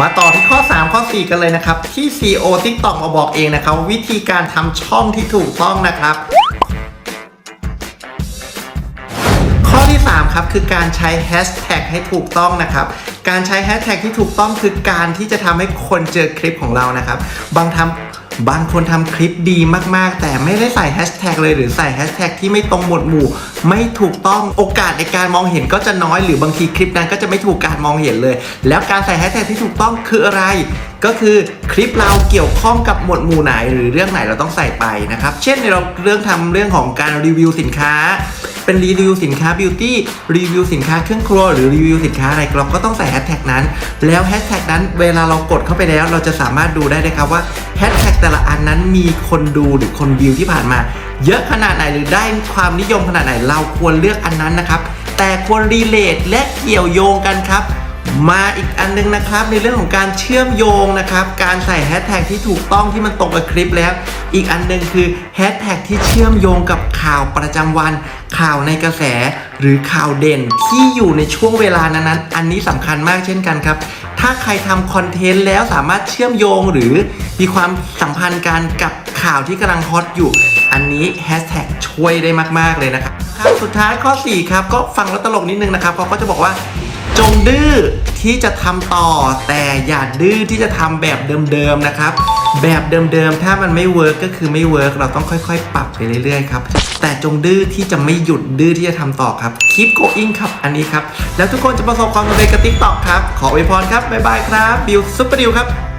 มาต่อที่ข้อ 3 ข้อ 4 กันเลยนะครับ ที่ CEO TikTok มาบอกเองนะครับ วิธีการทำช่องที่ถูกต้องนะครับ ข้อที่ 3 ครับ คือการใช้แฮชแท็กให้ถูกต้องนะครับการใช้แฮชแท็กที่ถูกต้องคือการที่จะทำให้คนเจอคลิปของเรานะครับ บางทำ บางคนทำคลิปดีมากๆ แต่ไม่ได้ใส่แฮชแท็กเลยหรือใส่แฮชแท็กที่ไม่ตรงหมวดหมู่ ไม่ถูกต้องโอกาสในการมองเห็นก็จะน้อยหรือบางทีคลิปนั้นก็จะไม่ถูกการมองเห็นเลย แล้วการใส่แฮชแท็กที่ถูกต้องคืออะไร ก็คือคลิปเราเกี่ยวข้องกับหมวดหมู่ไหนหรือเรื่องไหนเราต้องใส่ไปนะครับ เช่นเราเรื่องทำเรื่องของการรีวิวสินค้า เป็นรีวิวสินค้าบิวตี้รีวิวสินค้าเครื่องครัวหรือรีวิวสินค้าอะไรเราก็ต้องใส่แฮชแท็กนั้น แล้วแฮชแท็กนั้นเวลาเรากดเข้าไปแล้ว เราจะสามารถดูได้เลยครับว่าแฮชแท็กแต่ละอันนั้นมีคนดูหรือคนวิวที่ผ่านมา เยอะขนาดไหนหรือได้ความนิยมขนาดไหนเราควรเลือกอันนั้นนะครับแต่ควรรีเลทและเกี่ยวโยงกันครับ มาอีกอันนึงนะครับในเรื่องของการเชื่อมโยงนะครับ การใส่แฮชแท็กที่ถูกต้องที่มันตรงกับคลิปแล้ว อีกอันนึงคือแฮชแท็กที่เชื่อมโยงกับข่าวประจำวัน ข่าวในกระแส หรือข่าวเด่นที่อยู่ในช่วงเวลานั้นๆอันนี้สำคัญมากเช่นกันครับ ถ้าใครทำคอนเทนต์แล้วสามารถเชื่อมโยงหรือมีความสัมพันธ์กันกับข่าวที่กำลังฮอตอยู่ อันนี้แฮชแท็กช่วยได้มากๆเลยนะครับครับสุดท้ายข้อ 4 ครับ ก็ฟังแล้วตลกนิดนึงนะครับเขาก็จะบอกว่า จงดื้อที่จะทำต่อ แต่อย่าดื้อที่จะทำแบบเดิมๆนะครับ แบบเดิมๆถ้ามันไม่เวิร์กก็คือไม่เวิร์กเราต้องค่อยๆ ปรับไปเรื่อยๆครับแต่จงดื้อที่จะไม่หยุดดื้อที่จะทำต่อครับ keep going ครับอันนี้ครับ แล้วทุกคนจะประสบความสำเร็จกับทิกตอกครับ ขออวยพรครับบ๊ายบายครับบิวซุปเปอร์ดิวครับ